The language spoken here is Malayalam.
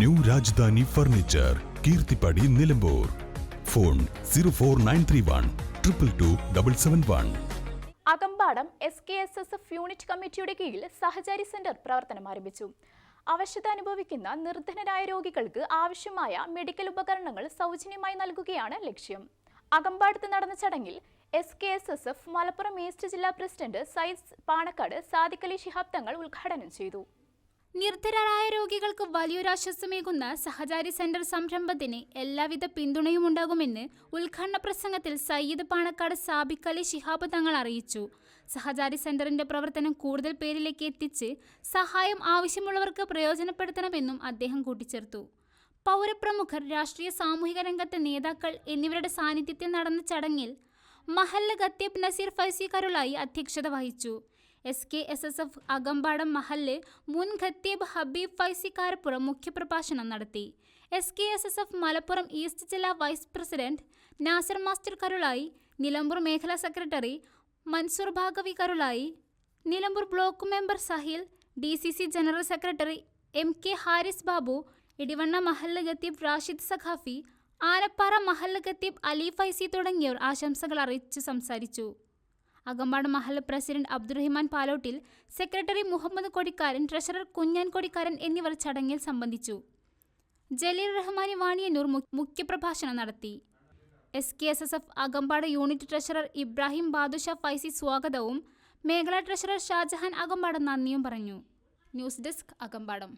New Rajdhani furniture Keerthippadi Nilambur. Phone zero four nine three one triple two double seven one. Akampadam S K S S F unit കമ്മിറ്റിയുടെ കീഴിൽ സഹചാരി സെന്റർ പ്രവർത്തനം ആരംഭിച്ചു. അവശത അനുഭവിക്കുന്ന നിർധനരായ രോഗികൾക്ക് ആവശ്യമായ മെഡിക്കൽ ഉപകരണങ്ങൾ സൗജന്യമായി നൽകുകയാണ് ലക്ഷ്യം. അകമ്പാടത്ത് നടന്ന ചടങ്ങിൽ S K S S F Malappuram east ജില്ലാ പ്രസിഡന്റ് സയ്യിദ് പാണക്കാട് സാദിഖലി ശിഹാബ് തങ്ങൾ ഉദ്ഘാടനം ചെയ്തു. നിർധനരായ രോഗികൾക്ക് വലിയൊരാശ്വാസമേകുന്ന സഹചാരി സെന്റർ സംരംഭത്തിന് എല്ലാവിധ പിന്തുണയും ഉണ്ടാകുമെന്ന് ഉദ്ഘാടന പ്രസംഗത്തിൽ സയ്യിദ് പാണക്കാട് സാബിക് അലി ശിഹാബ് തങ്ങൾ അറിയിച്ചു. സഹചാരി സെന്ററിന്റെ പ്രവർത്തനം കൂടുതൽ പേരിലേക്ക് എത്തിച്ച് സഹായം ആവശ്യമുള്ളവർക്ക് പ്രയോജനപ്പെടുത്തണമെന്നും അദ്ദേഹം കൂട്ടിച്ചേർത്തു. പൗരപ്രമുഖർ രാഷ്ട്രീയ സാമൂഹിക രംഗത്തെ നേതാക്കൾ എന്നിവരുടെ സാന്നിധ്യത്തിൽ നടന്ന ചടങ്ങിൽ മഹല്ല ഖത്തീബ് നസീർ ഫൈസി കരുളായി അധ്യക്ഷത വഹിച്ചു. S K S S F Akampadam മഹല്ല് മുൻ ഖത്തീബ് ഹബീബ് ഫൈസി കാരപ്പുറം മുഖ്യപ്രഭാഷണം നടത്തി. S K S S F Malappuram east ജില്ലാ vice president Nasar master Karulai Nilambur മേഖലാ secretary Mansoor Bhagavi Karulai Nilambur block member Sahil D C C general secretary M K Haris Babu Edivanna മഹല്ല് ഖത്തീബ് റാഷിദ് സഖാഫി ആനപ്പാറ മഹല്ല് ഖത്തീബ് അലി ഫൈസി തുടങ്ങിയവർ ആശംസകൾ അറിയിച്ച് സംസാരിച്ചു. Akampad Mahal president Abdurahiman Palottil secretary Muhammad Kodikkaran treasurer Kunjan Kodikkaran എന്നിവർ ചടങ്ങിൽ സംബന്ധിച്ചു. ജലീൽ റഹ്മാനി വാണിയന്നൂർ മുഖ്യപ്രഭാഷണം നടത്തി. S K S S F Akampad unit treasurer Ibrahim Badusha Faizy സ്വാഗതവും മേഖലാ ട്രഷറർ ഷാജഹാൻ അകമ്പാട് നന്ദിയും പറഞ്ഞു. News desk Akampadam.